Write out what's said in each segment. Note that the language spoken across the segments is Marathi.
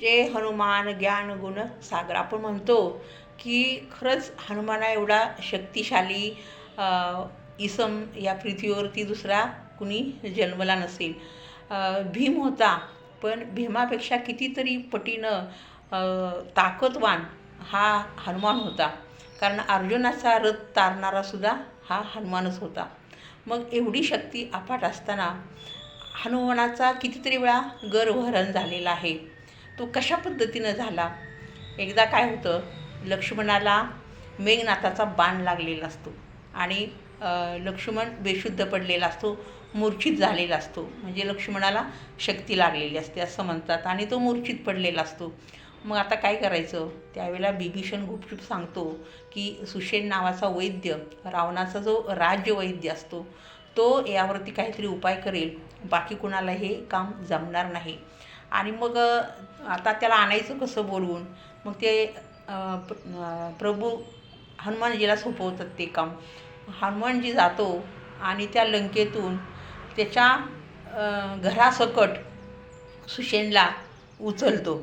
जे हनुमान ज्ञान गुण सागर आपण म्हणतो की खरंच हनुमाना एवढा शक्तिशाली इसम या पृथ्वीवरती दुसरा कुणी जन्मला नसेल. भीम होता पण भीमापेक्षा कितीतरी पटीनं ताकदवान हा हनुमान होता. कारण अर्जुनाचा रथ तारणारा सुद्धा हा हनुमानच होता. मग एवढी शक्ती अफाट असताना हनुमानाचा कितीतरी वेळा गर्वहरण झालेला आहे. तो कशा पद्धतीनं झाला? एकदा काय होतं लक्ष्मणाला मेघनाथाचा बाण लागलेला असतो आणि लक्ष्मण बेशुद्ध पडलेला असतो मूर्छित झालेला असतो. म्हणजे लक्ष्मणाला शक्ती लागलेली असते असं म्हणतात आणि तो मूर्छित पडलेला असतो. मग आता काय करायचं? त्यावेळेला बिभीषण गुपचूप सांगतो की सुशेन नावाचा वैद्य रावणाचा जो राज्य वैद्य असतो तो यावरती काहीतरी उपाय करेल. बाकी कुणाला हे काम जमणार नाही. आणि मग आता त्याला आणायचं कसं बोलवून? मग ते प्रभू हनुमानजीला सोपवतात ते काम. हनुमानजी जातो आणि त्या लंकेतून त्याच्या घरासकट सुशेनला उचलतो.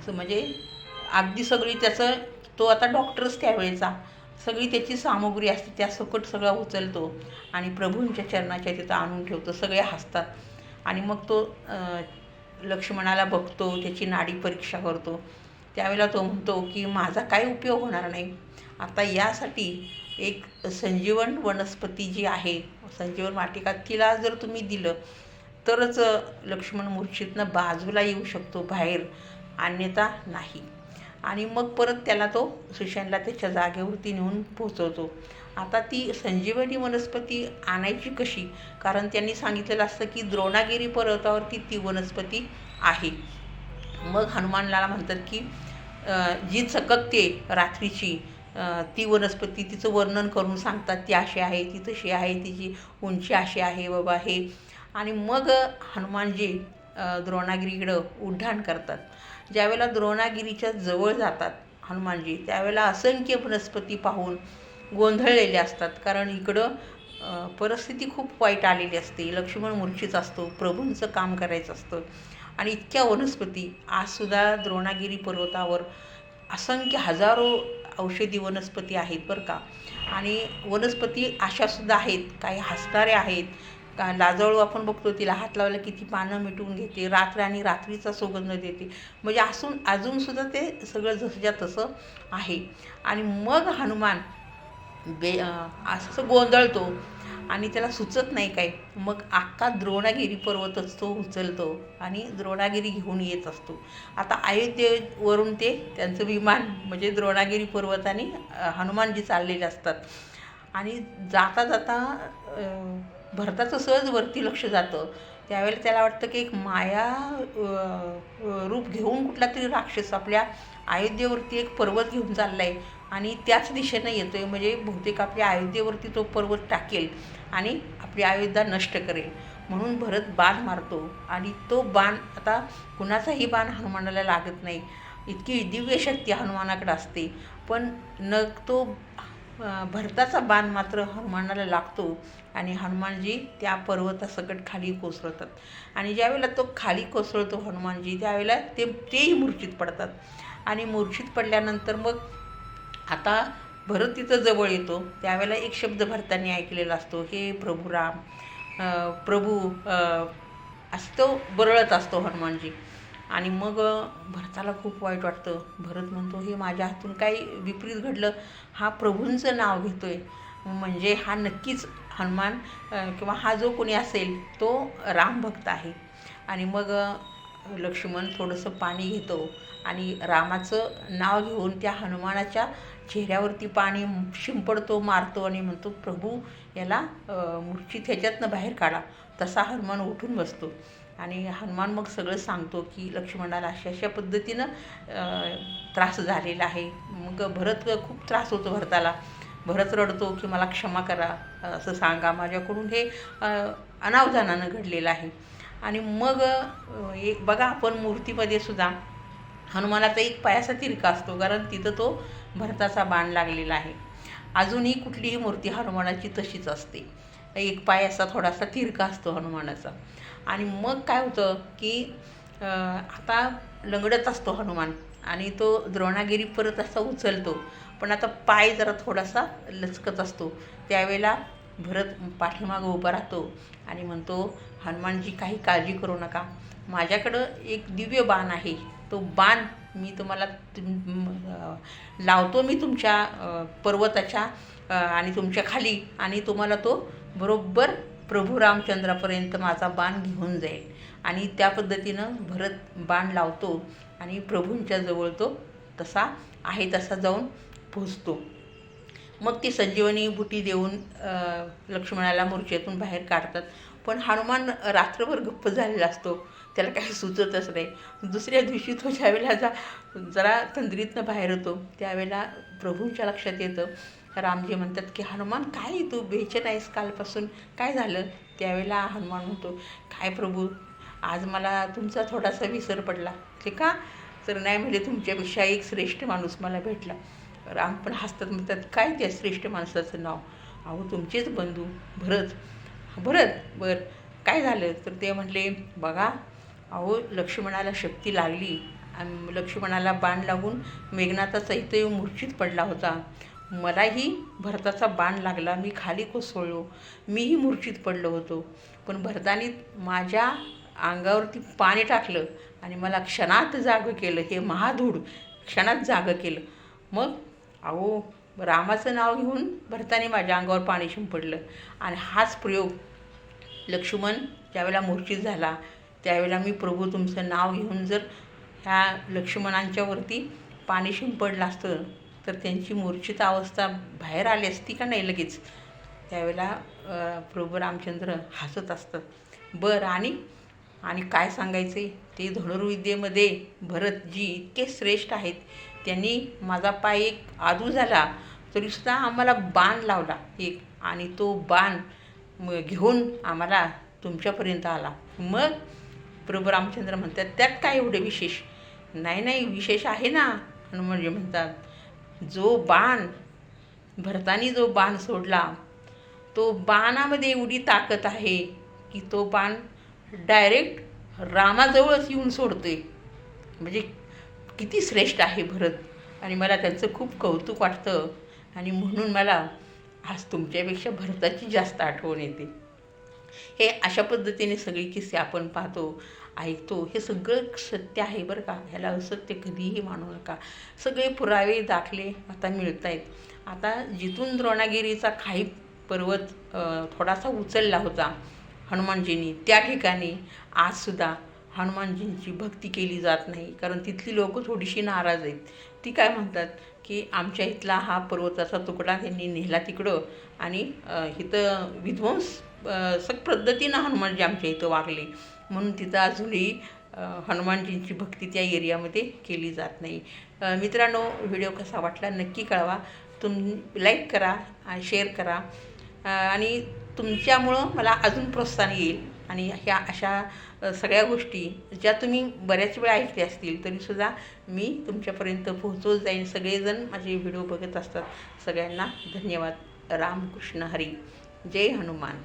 असं म्हणजे अगदी सगळी त्याचं तो आता डॉक्टरच त्यावेळेचा सगळी त्याची सामुग्री असते त्या सकट सगळा उचलतो आणि प्रभूंच्या चरणाच्या तिथं आणून ठेवतो सगळे हसतात. आणि मग तो लक्ष्मणाला बघतो त्याची नाडी परीक्षा करतो. त्यावेळेला तो म्हणतो की माझा काय उपयोग होणार नाही? आता यासाठी एक संजीवन वनस्पती जी आहे संजीवन वाटिका तिला जर तुम्ही दिलं तरच लक्ष्मण मूर्छितनं बाजूला येऊ शकतो बाहेर अन्यथा नाही. आणि मग परत त्याला तो सुशांतला त्याच्या जागेवरती नेऊन पोचवतो आता ती संजीवनी वनस्पती आणायची कशी? कारण त्यांनी सांगितलेलं असतं की द्रोणागिरी पर्वतावरती ती वनस्पती आहे. मग हनुमानलाला म्हणतात की जी चककते रात्रीची ती वनस्पती तिचं वर्णन करून सांगतात ती अशी आहे ती तशी आहे तिची उंची अशी आहे बाबा हे. आणि मग हनुमानजी द्रोणागिरीकडं उड्डाण करतात. ज्यावेळेला द्रोणागिरीच्या जवळ जातात हनुमानजी त्यावेळेला असंख्य वनस्पती पाहून गोंधळलेले असतात. कारण इकडं परिस्थिती खूप वाईट आलेली असते. लक्ष्मण मूर्छित असतो प्रभूंचं काम करायचं असतं. आणि इतक्या वनस्पती आजसुद्धा द्रोणागिरी पर्वतावर असंख्य हजारो औषधी वनस्पती आहेत बरं का. आणि वनस्पती अशासुद्धा आहेत काही हसणाऱ्या आहेत. का लाजळू आपण बघतो तिला हात लावला किती पानं मिटवून घेते रात्र आणि रात्रीचा सुगंध देते. म्हणजे असून अजूनसुद्धा ते सगळं जसंच्या तसं आहे. आणि मग हनुमान बे असं गोंधळतो आणि त्याला सुचत नाही काय मग अख्खा द्रोणागिरी पर्वतच तो उचलतो आणि द्रोणागिरी घेऊन येत असतो. आता अयोध्येवरून ते त्यांचं विमान म्हणजे द्रोणागिरी पर्वत आणि हनुमानजी चाललेले असतात. आणि जाता जाता भरताचं सहज वरती लक्ष जातं. त्यावेळेला त्याला वाटतं की एक माया रूप घेऊन कुठला तरी राक्षस आपल्या अयोध्येवरती एक पर्वत घेऊन चालला आहे आणि त्याच दिशेनं येतो आहे म्हणजे बहुतेक आपल्या अयोध्येवरती तो पर्वत टाकेल आणि आपली अयोध्या नष्ट करेल. म्हणून भरत बाण मारतो आणि तो बाण आता कुणाचाही बाण हनुमानाला लागत नाही. इतकी दिव्य शक्ती हनुमानाकडे असते. पण न तो भरताचा बाण मात्र हनुमानाला लागतो आणि हनुमानजी त्या पर्वतासकट खाली कोसळतात. आणि ज्यावेळेला तो खाली कोसळतो हनुमानजी त्यावेळेला ते तेही मूर्छित पडतात. आणि मूर्छित पडल्यानंतर मग आता भरत तिथं जवळ येतो. त्यावेळेला एक शब्द भरताने ऐकलेला असतो हे प्रभू राम प्रभू असं तो बरळत असतो हनुमानजी. आणि मग भरताला खूप वाईट वाटतं. भरत म्हणतो हे माझ्या हातून काही विपरीत घडलं. हा प्रभूंचं नाव घेतोय. म्हणजे हा नक्कीच हनुमान किंवा हा जो कोणी असेल तो रामभक्त आहे. आणि मग लक्ष्मण थोडंसं पाणी घेतो आणि रामाचं नाव घेऊन त्या हनुमानाच्या चेहऱ्यावरती पाणी शिंपडतो मारतो आणि म्हणतो प्रभू याला मूर्छित ह्याच्यातनं बाहेर काढा. तसा हनुमान उठून बसतो. आणि हनुमान मग सगळं सांगतो की लक्ष्मणाला अशा अशा पद्धतीनं त्रास झालेला आहे. मग भरत खूप त्रास होतो भरताला. भरत रडतो की मला क्षमा करा असं सांगा. माझ्याकडून हे अनावधानानं घडलेलं आहे. आणि मग एक बघा आपण मूर्तीमध्ये सुद्धा हनुमानाचा एक पायाचा तिरका असतो. कारण तिथं तो भरताचा बाण लागलेला आहे. अजूनही कुठलीही मूर्ती हनुमानाची तशीच असते. एक पाय असा थोडासा तिरका असतो हनुमानाचा. आणि मग काय होतं की आता लंगडत असतो हनुमान आणि तो द्रोणागिरी परत असा उचलतो. पण आता पाय जरा थोडासा लचकत असतो. त्यावेळेला भरत पाठीमागं उभा राहतो आणि म्हणतो हनुमानजी काही काळजी करू नका. माझ्याकडं एक दिव्य बाण आहे. तो बाण मी तुम्हाला तुम लावतो मी तुमच्या पर्वताच्या आणि तुमच्या खाली. आणि तुम्हाला तो बरोबर प्रभू रामचंद्रापर्यंत माझा बाण घेऊन जाईल. आणि त्या पद्धतीनं भरत बाण लावतो आणि प्रभूंच्या जवळ तो तसा आहे तसा जाऊन पोचतो मग ती संजीवनी बुटी देऊन लक्ष्मणाला मूर्छेतून बाहेर काढतात. पण हनुमान रात्रभर गप्प झालेला असतो. त्याला काही सुचतच नाही. दुसऱ्या दिवशी तो ज्यावेळेला जा जरा तंद्रीतनं बाहेर होतो त्यावेळेला प्रभूंच्या लक्षात येतं. रामजी म्हणतात की हनुमान काय तू? बेचन आहेस कालपासून? काय झालं? त्यावेळेला हनुमान म्हणतो काय प्रभू आज मला तुमचा थोडासा विसर पडला. ते का? तर नाही म्हणजे तुमच्यापेक्षा एक श्रेष्ठ माणूस मला भेटला. राम पण हसतात म्हणतात काय त्या श्रेष्ठ माणसाचं नाव? अहो तुमचेच बंधू भरत. भरत बर काय झालं? तर ते म्हटले बघा अहो लक्ष्मणाला शक्ती लागली. आणि लक्ष्मणाला बाण लागून मेघनाथाचा इथं मूर्छित पडला होता. मलाही भरताचा बाण लागला. मी खाली कोसळलो. मीही मूर्छित पडलो होतो. पण भरताने माझ्या अंगावरती पाणी टाकलं आणि मला क्षणात जागं केलं. हे महाधूड क्षणात जागं केलं. मग अहो रामाचं नाव घेऊन भरताने माझ्या अंगावर पाणी शिंपडलं. आणि हाच प्रयोग लक्ष्मण ज्यावेळेला मूर्छित झाला त्यावेळेला मी प्रभू तुमचं नाव घेऊन जर ह्या लक्ष्मणांच्यावरती पाणी शिंपडलं असतं तर त्यांची मूर्छित अवस्था बाहेर आली असती का नाही लगेच? त्यावेळेला प्रभू रामचंद्र हसत असतं बरं आणि? आणि काय सांगायचे? ते धनुर्विद्येमध्ये भरतजी इतके श्रेष्ठ आहेत त्यांनी माझा पाय एक आदू झाला तरीसुद्धा आम्हाला बाण लावला एक. आणि तो बाण म- घेऊन आम्हाला तुमच्यापर्यंत आला. मग प्रभू रामचंद्र म्हणतात त्यात काय एवढे विशेष? नाही नाही विशेष आहे ना. हनुमानजी म्हणजे म्हणतात जो बाण भरतानी जो बाण सोडला तो बाणामध्ये एवढी ताकद आहे की तो बाण डायरेक्ट रामाजवळच येऊन सोडतोय. म्हणजे किती श्रेष्ठ आहे भरत. आणि मला त्यांचं खूप कौतुक वाटतं. आणि म्हणून मला आज तुमच्यापेक्षा भरताची जास्त आठवण येते. हे अशा पद्धतीने सगळी किस्से आपण पाहतो ऐकतो हे सगळं सत्य आहे बरं का. ह्याला असत्य कधीही मानू नका. सगळे पुरावे दाखले आता मिळत आहेत आता जिथून द्रोणागिरीचा खाई पर्वत थोडासा उचलला होता हनुमानजींनी त्या ठिकाणी आजसुद्धा हनुमानजींची भक्ती केली जात नाही. कारण तिथली लोकं थोडीशी नाराज आहेत. ती काय म्हणतात? की आमच्या इथला हा पर्वताचा तुकडा त्यांनी नेला तिकडं. आणि इथं विध्वंस सग पद्धतीनं हनुमानजी आमच्या इथं वागले. म्हणून तिथं अजूनही हनुमानजींची भक्ती त्या एरियामध्ये केली जात नाही. मित्रांनो व्हिडिओ कसा वाटला नक्की कळवा. तुम लाईक करा शेअर करा. आणि तुमच्यामुळं मला अजून प्रोत्साहन येईल. आणि ह्या अशा सगळ्या गोष्टी ज्या तुम्ही बऱ्याच वेळा ऐकल्या असतील तरीसुद्धा मी तुमच्यापर्यंत पोहोचवत जाईन. सगळेजण माझे व्हिडिओ बघत असतात. सगळ्यांना धन्यवाद. रामकृष्ण हरी. जय हनुमान.